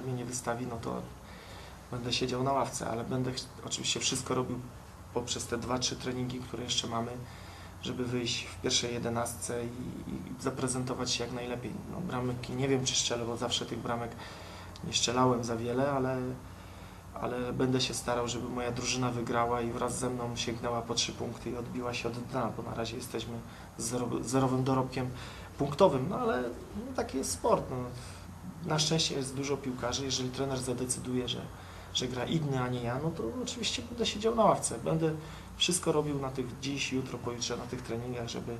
mnie nie wystawi, no to będę siedział na ławce, ale będę oczywiście wszystko robił poprzez te dwa, trzy treningi, które jeszcze mamy, żeby wyjść w pierwszej jedenastce i, i zaprezentować się jak najlepiej. No, nie wiem, czy strzelę, bo zawsze tych bramek nie strzelałem za wiele, ale, ale będę się starał, żeby moja drużyna wygrała i wraz ze mną sięgnęła po trzy punkty i odbiła się od dna, bo na razie jesteśmy zerowym dorobkiem punktowym, no ale no, taki jest sport. No. Na szczęście jest dużo piłkarzy, jeżeli trener zadecyduje, że, że gra inny, a nie ja, no to oczywiście będę siedział na ławce. Będę wszystko robił na tych dziś, jutro, pojutrze, na tych treningach, żeby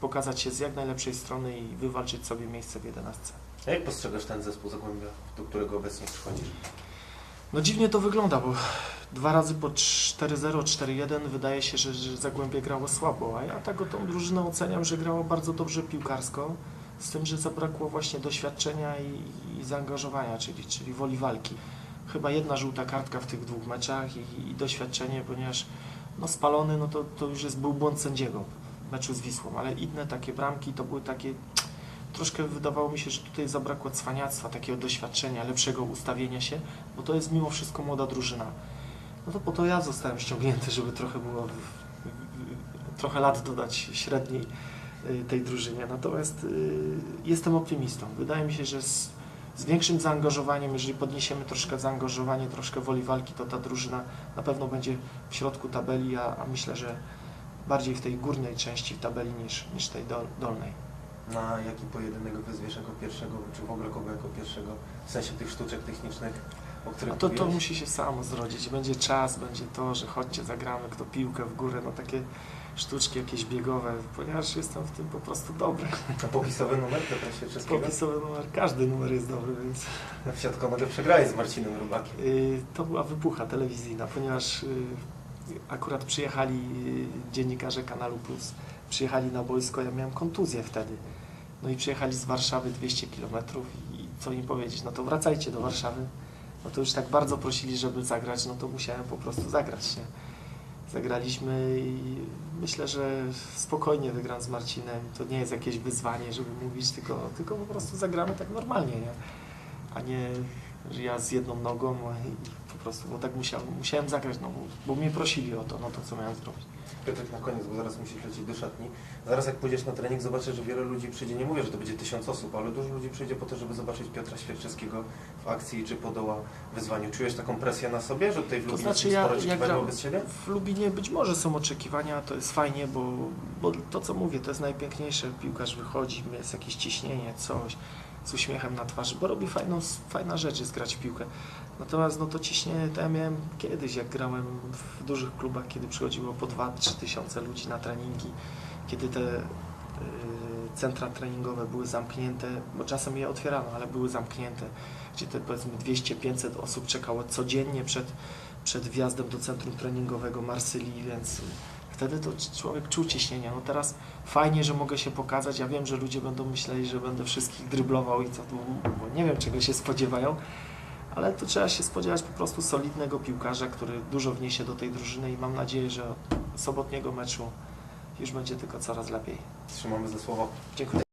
pokazać się z jak najlepszej strony i wywalczyć sobie miejsce w jedenastce. A jak postrzegasz ten zespół Zagłębia, do którego obecnie przychodzisz? No dziwnie to wygląda, bo dwa razy po 4-0, 4-1 wydaje się, że, że Zagłębie grało słabo, a ja tak o tą drużynę oceniam, że grało bardzo dobrze piłkarsko, z tym, że zabrakło właśnie doświadczenia i, i zaangażowania, czyli, czyli woli walki. Chyba jedna żółta kartka w tych dwóch meczach i, i doświadczenie, ponieważ no spalony, no to, to już jest, był błąd sędziego w meczu z Wisłą, ale inne takie bramki to były takie troszkę wydawało mi się, że tutaj zabrakło cwaniactwa, takiego doświadczenia, lepszego ustawienia się, bo to jest mimo wszystko młoda drużyna. No to po to ja zostałem ściągnięty, żeby trochę było, trochę lat dodać średniej tej drużynie. Natomiast y, jestem optymistą. Wydaje mi się, że z, z większym zaangażowaniem, jeżeli podniesiemy troszkę zaangażowanie, troszkę woli walki, to ta drużyna na pewno będzie w środku tabeli, a, a myślę, że bardziej w tej górnej części tabeli niż, niż tej dol, dolnej. Na jaki pojedynek wyzwiesz jako pierwszego, czy w ogóle kogo jako pierwszego, w sensie tych sztuczek technicznych, o których A to, to musi się samo zrodzić. Będzie czas, będzie to, że chodźcie, zagramy, kto piłkę w górę, no takie sztuczki jakieś biegowe, ponieważ jestem w tym po prostu dobry. A popisowy numer pytam się wszystkiego? Popisowy numer, każdy numer jest dobry, więc W siatkonowie przegrałeś z Marcinem Rubakiem. yy, to była wybucha telewizyjna, ponieważ yy, akurat przyjechali yy, dziennikarze Kanalu Plus, przyjechali na boisko, ja miałem kontuzję wtedy. No i przyjechali z Warszawy 200 km i co im powiedzieć, no to wracajcie do Warszawy. No to już tak bardzo prosili, żeby zagrać, no to musiałem po prostu zagrać, nie? Zagraliśmy i myślę, że spokojnie wygram z Marcinem. To nie jest jakieś wyzwanie, żeby mówić, tylko, tylko po prostu zagramy tak normalnie, nie? A nie, że ja z jedną nogą i prostu, bo tak musiałem, musiałem zagrać, no bo, bo mnie prosili o to, no to co miałem zrobić. Piotrek na koniec, bo zaraz musisz lecieć do szatni. Zaraz jak pójdziesz na trening, zobaczysz, że wiele ludzi przyjdzie. Nie mówię, że to będzie tysiąc osób, ale dużo ludzi przyjdzie po to, żeby zobaczyć Piotra Świerczewskiego w akcji czy podoła wyzwaniu. Czujesz taką presję na sobie, że tutaj w To Lublinie znaczy są ja, spore ja gram wobec Ciebie? w Lubinie być może są oczekiwania, to jest fajnie, bo, bo to co mówię, to jest najpiękniejsze. Piłkarz wychodzi, jest jakieś ciśnienie, coś, z uśmiechem na twarzy, bo robi fajną, fajna rzecz jest grać w piłkę. Natomiast no to ciśnienie to ja miałem kiedyś, jak grałem w dużych klubach, kiedy przychodziło po 2-3 tysiące ludzi na treningi, kiedy te y, centra treningowe były zamknięte, bo czasem je otwierano, ale były zamknięte, gdzie te powiedzmy 200-500 osób czekało codziennie przed, przed wjazdem do centrum treningowego Marsylii, więc wtedy to człowiek czuł ciśnienie. No teraz fajnie, że mogę się pokazać. Ja wiem, że ludzie będą myśleli, że będę wszystkich dryblował i co tu, bo nie wiem czego się spodziewają, ale tu trzeba się spodziewać po prostu solidnego piłkarza, który dużo wniesie do tej drużyny i mam nadzieję, że od sobotniego meczu już będzie tylko coraz lepiej. Trzymamy za słowo. Dziękuję.